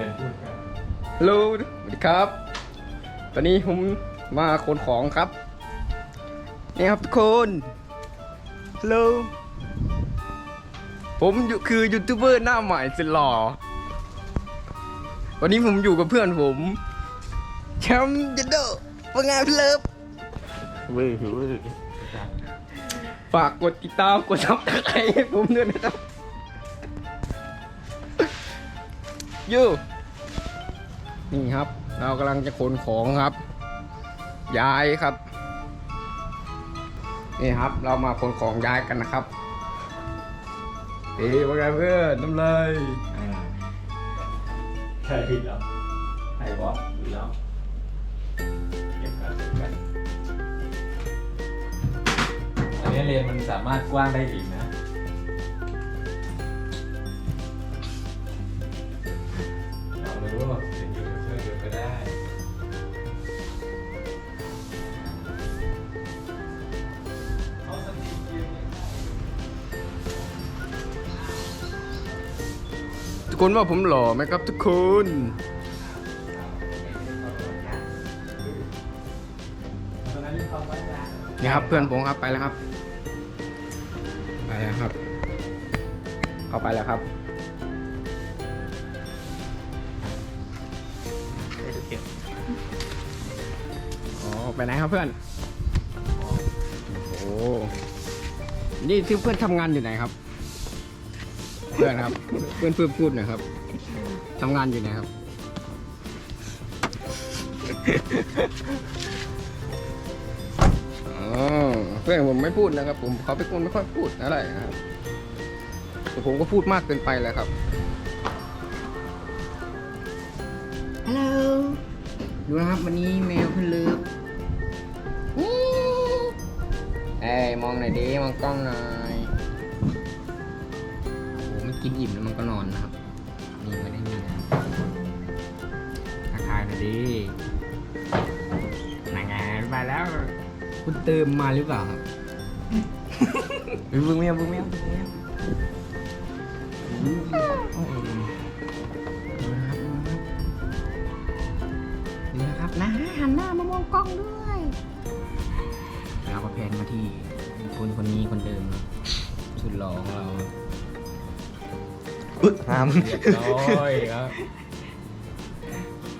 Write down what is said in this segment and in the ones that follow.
ชิญพูดครับฮัลโหลสวัสดีครับ ตอนนี้ผมมาขนของครับ นี่ครับทุกคน ฮัลโหล ผมอยู่คือยูทูบเบอร์หน้าใหม่สุดหล่อ วันนี้ผมอยู่กับเพื่อนผมแชมป์ยันโดว่าไงพี่เลิฟวื้อวื้อฝากกดติดตามกดซับสไครต์ให้ผมด้วยนะครับ ยูนี่ครับ เรากำลังจะขนของครับ ย้ายครับ นี่ครับ เรามาขนของย้ายกันนะครับเฮ้ยว่าไงเพื่อนน้ำลายใช่ผิดแล้วใช่บอสผิดแล้วเก็บกันเก็บกันอันนี้เลนมันสามารถกว้างได้อีก คนว่าผมหล่อไหมครับทุกคน นี่ครับเพื่อนผมครับไปแล้วครับ ไปแล้วครับ เข้าไปแล้วครับอ๋อไปไหนครับเพื่อน โอ้ นี่ที่เพื่อนทำงานอยู่ไหนครับ พื่อนครับ เพื่อนเพื่อนพูดหน่อยครับทำงานอยู่ไหนครับ อ๋อเพื่อนผมไม่พูดนะครับ ผมเขาเป็นคนไม่ค่อยพูดอะไรนะครับแต่ผมก็พูดมากเกินไปแล้วครับ ฮัลโหล ดูนะครับ วันนี้แมวเพิ่นเลิฟนี่เอ้ยมองหน่อยดิ มองกล้องหน่อยโอ้โหมัน กินอิ่มแล้วมันก็นอนนะครับนี่ไม่ได้มีนะครับทักทายหน่อยดินางงานมาแล้ว คุณเติมมาหรือเปล่าครับบึ้งเมียวบึ้งเมียวบึ้งเมียว อึ๊ดห้ามเรียบร้อยครับ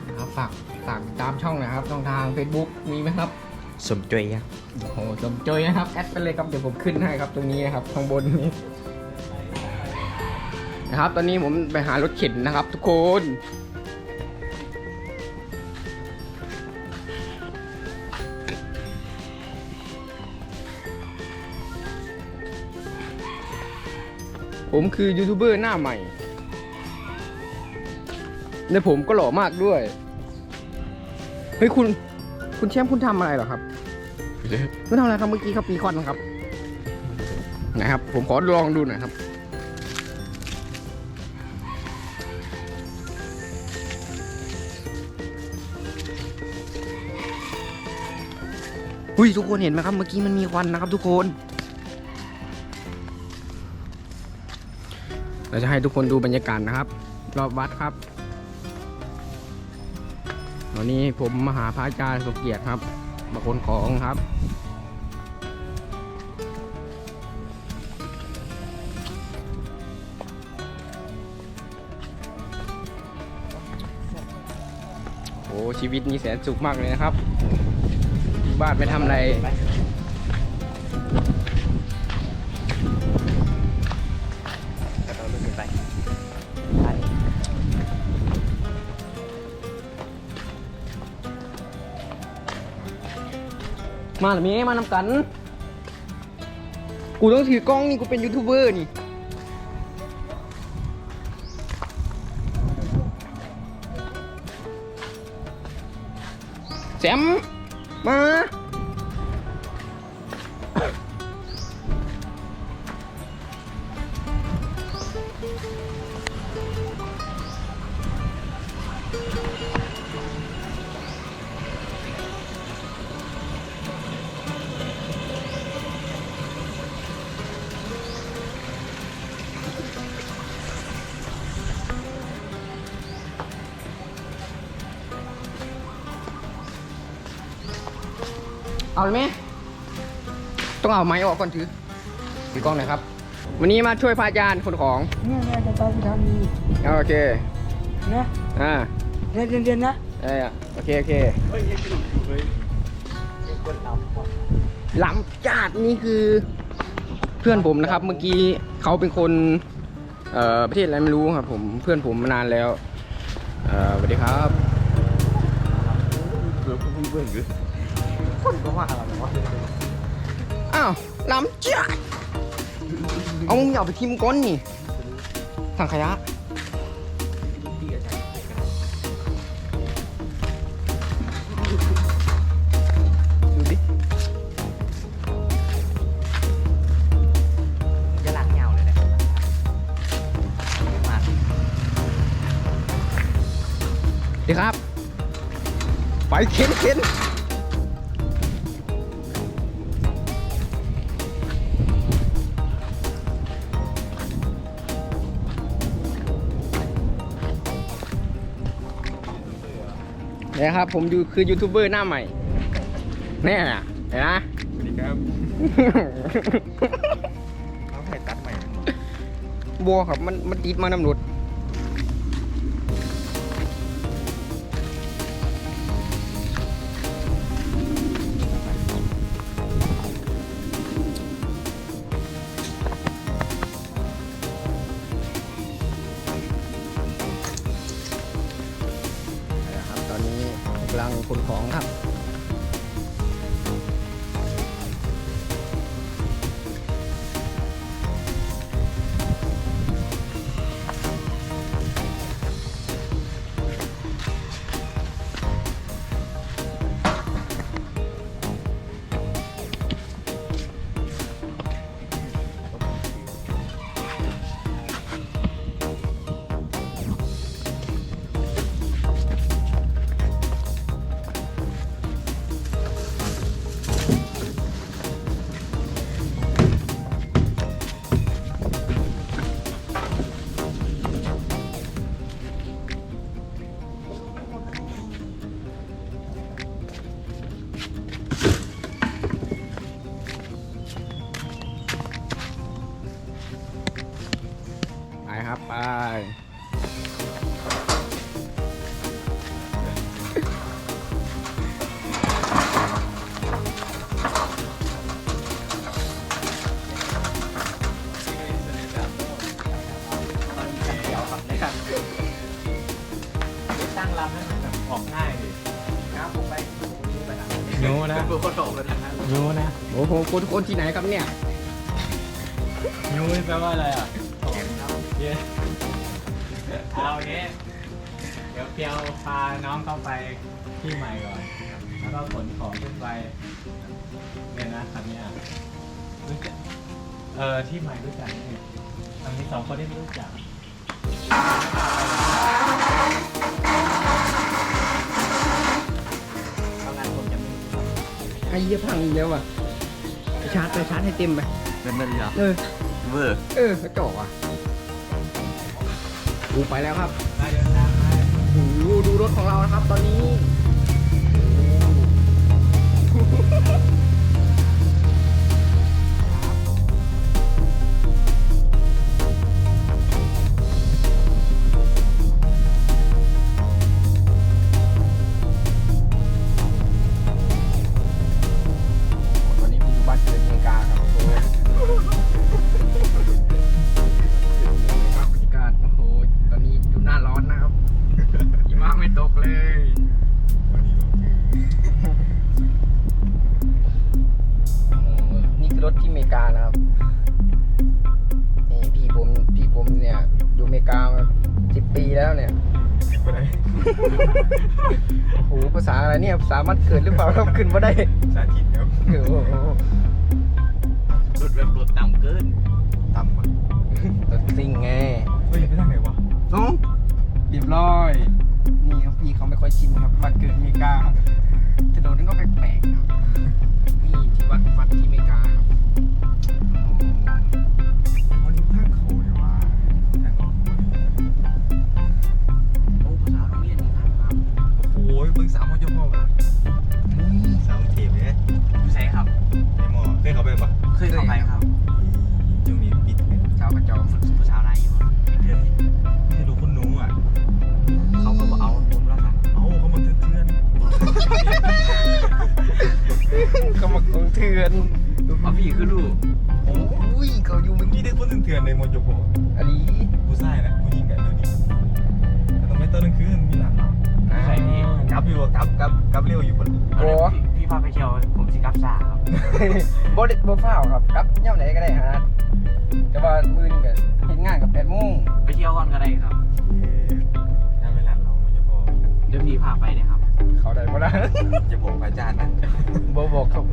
นะครับฝากฝากติดตามช่องหนะครับช่องทาง Facebook มีไหมครับสมจอยครับโอ้โหสมจอยนะครับ แอดไปเลยครับ เดี๋ยวผมขึ้นให้ครับตรงนี้นะครับ ข้างบนนี้นะครับ ตอนนี้ผมไปหารถเข็นนะครับ ทุกคน ผมคือยูทูบเบอร์หน้าใหม่ และผมก็หล่อมากด้วย เฮ้ยคุณ คุณแชมป์คุณทำอะไรเหรอครับ คุณทำอะไรครับเมื่อกี้ครับปีคอนนครับ นะครับ ผมขอลองดูหน่อยครับ อุ้ยทุกคนเห็นไหมครับ เมื่อกี้มันมีควันนะครับทุกคน เราจะให้ทุกคนดูบรรยากาศนะครับ รอบวัดครับวันนี้ผมมหาพระอาจารย์สมเกียรติครับมาคนของครับโอ้ชีวิตนี้แสนสุขมากเลยนะครับ บ้านไม่ทำอะไร มาหรือมีมานำกัน กูต้องถือกล้องนี่กูเป็นยูทูบเบอร์นี่ แซม มา เอาเลยไหมต้องเอาไม้ออกก่อนถือถือกล้องหน่อยครับ วันนี้มาช่วยพระอาจารย์คนของเนี่ยเนี่ยจะต้องทำดีโอเคนะอ่าเรียนเรียนเรียนนะได้อะโอเคโอเคเฮ้ยยังอยู่เลยเป็นคนเอาหล้ำจัดนี่คือเพื่อนผมนะครับ เมื่อกี้เขาเป็นคนเอ่อประเทศอะไรไม่รู้ครับ ผมเพื่อนผมมานานแล้วเอ่อสวัสดีครับเพื่อนเพื่อนเพื่อนหรือ คนก็ว่าอะไรวะอ้าวหล้ำจัดเอามึงอย่าเอาไปทิมก้นนี่ถังขยะดูดิจะหลังยาวเลยนะมาดีครับ ไปเข็นเข็น นี่ยครับผมอยู่คือยูทูบเบอร์หน้าใหม่เนี่ยเห็นนะสวัสดีครับเอาแผ่ตัดใหม่บัวครับมันมันติดมานำรถ ดี๋ยวครับเนี่ยตั้งลำให้มันแบบออกง่ายดิน้ำผมไปไปทางนู้นนะเป็นคนโตกันนะยูนะโอ้โหคนคนที่ไหนครับเนี่ยยูนี่แปลว่าอะไรอะเก็บเนาะเย้เอาอย่างงี้เดี๋ยวเปียวพาน้องเข้าไปที่ใหม่ก่อน แล้วก็ขนของขึ้นไปเนี่ยนะคันเนี้ยรู้จักเออที่ใหม่รู้จักนี่ทางนี้สองคนที่ไม่รู้จัก ตอนนั้นผมยังไม่รู้จักไอ้เหี้ยพังอีกแล้วอะไปชาร์จไปชาร์จให้เต็มไปเป็นนั่นเหรอเออ เวอร์เออกระจอกอะกูไปแล้วครับมาเดินทางไป โอ้โหดูรถของเรานะครับ ตอนนี้ตอน เมริกามาสิบปีแล้วเนี่ยไปไหนโอ้โหภาษาอะไรเนี่ยภาษามันเกิดหรือเปล่าครับขึ้นมาได้สาธิตครับโอ้โหรถแบบรถต่ำเกินต่ำกว่ารถซิ่งไงเฮ้ยไปทางไหนวะน้องเรียบร้อย นี่ครับพี่เขาไม่ค่อยชินครับบ้านเกิดอเมริกาถนนนั้นก็แปลกๆครับนี่ที่วัดวัดที่อเมริกา เถื่อนในมอนโยโกอันนี้กูใส่นะกูยิงกันเดี๋ยวนี้แต่ต้องไปตอนกลางคืนมีหลังใช่พี่กลับอยู่กลับกลับกลับเร็วอยู่บนโอ้พี่พาไปเที่ยวผมสิกับซ่าครับโบเด็ดโบฟ้าวครับครับย่ำไหนก็ได้ฮะแต่ว่ามือนี่ก็เห็นงานกับแปดโมงไปเที่ยวก่อนก็ได้ครับถ้าไปหลังเรามอนโยโกเดี๋ยวพี่พาไปเนี่ยครับ เขาได้ปะล่ะจะบอกอาจารย์นะโบบอกครับ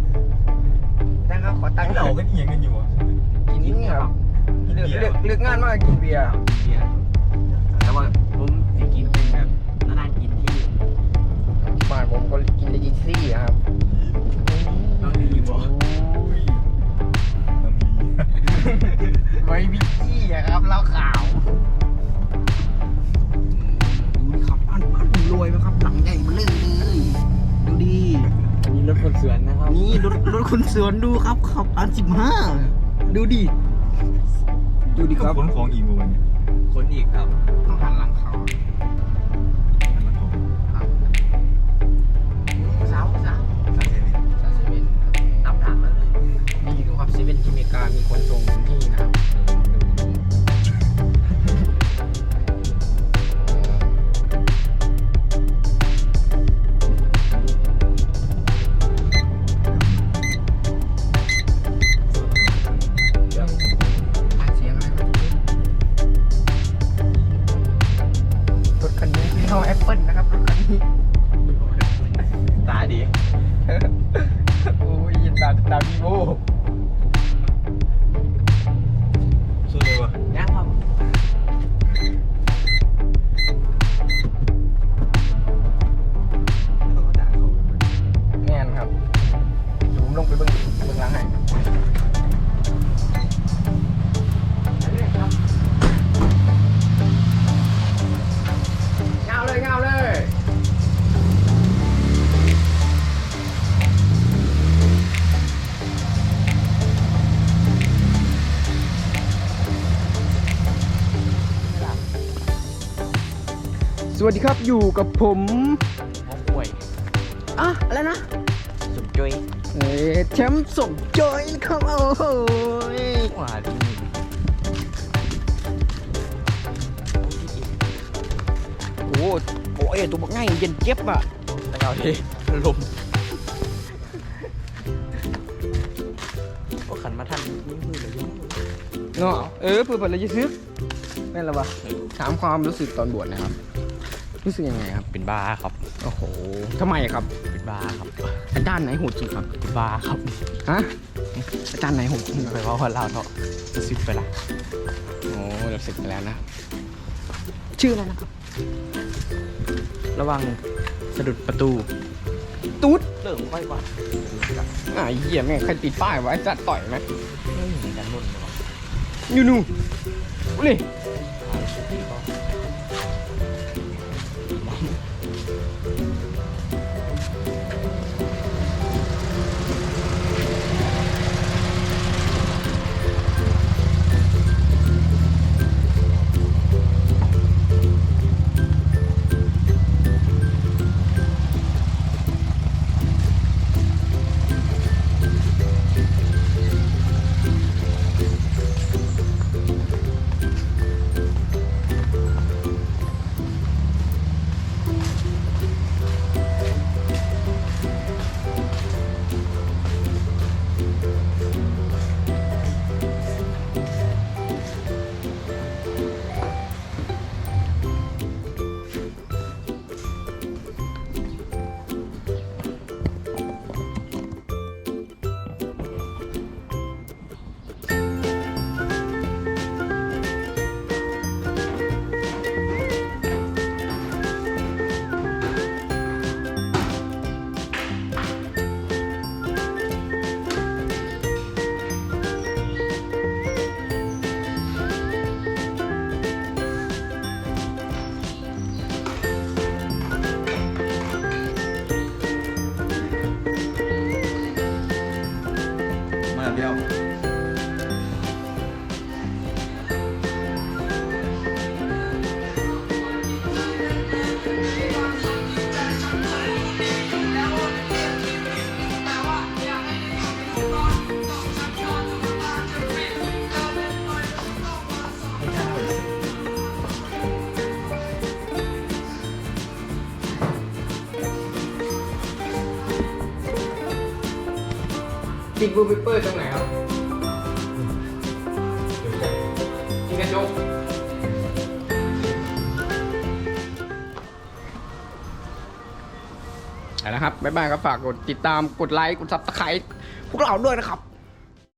แต่ครับขอตังค์เราก็เอียงกันอยู่อะกินนี่ครับ เลือกเลือกเลือกงานมากกินเบียร์เบียร์แต่ว่าผมจะกินเป็นแบบนานๆกินที่บ้านผมก็กินเลจิซี่ครับต้องดีบอกต้องมีไว้วิกกี้อะครับเหล้าขาวดูดิครับบ้านบ้านผมรวยไหมครับ หลังใหญ่มาเลยเลยดูดิอันนี้รถคนสวนนะครับนี่รถรถคนสวนดูครับขับอันสิบห้าดูดิ ดูดิครับขนของอีกมือวันเนี่ยคนอีกครับ ต้องหันหลังเขามันละของสาวสาวสาเทนิสาวเซเว่นนับทางแล้วเลยนี่ดูครับเซเว่นที่อเมริกามีคนส่งถึงที่นะ วัสดีครับอยู่กับผมมกป่วยอะอะไรนะสุดจุ้ยเอ้ยแชมป์สมจอยนะครับโอ้โหหวานดีโอ้โหโอ้ยตัวบักง่ายเย็นเจ็บอะแต่เราที่ลมก็ขันมาทันนี่มือเลยยุ่งเนาะเออเพื่ออะไรจะซื้อแม่นหรอวะถามความรู้สึกตอนบวชนะครับ รู้สึกยังไงครับ เป็นบ้าครับ โอ้โหทำไมครับ เป็นบ้าครับอาจารย์ไหนโหดสุดครับ เป็นบ้าครับฮะอาจารย์ไหนโหดสุดคไปรับว่าคนเราเนาะจะซิบไปละโอ้เราศึกไปแล้วนะ ชื่ออะไรนะครับ ระวังสะดุดประตู ตุ๊ดเริ่มค่อยกว่าอ่าเหี้ยแม่งใครติดป้ายไว้จัดต่อยไหมไม่เห็นกันนุ่นเลย วะยูนูอุ้ยนบูเปเปอร์ตรงไหนครับกินกระจกเอาละครับบ๊ายบายครับฝากกดติดตามกดไลค์กดซับสไครต์พวกเราด้วยนะครับ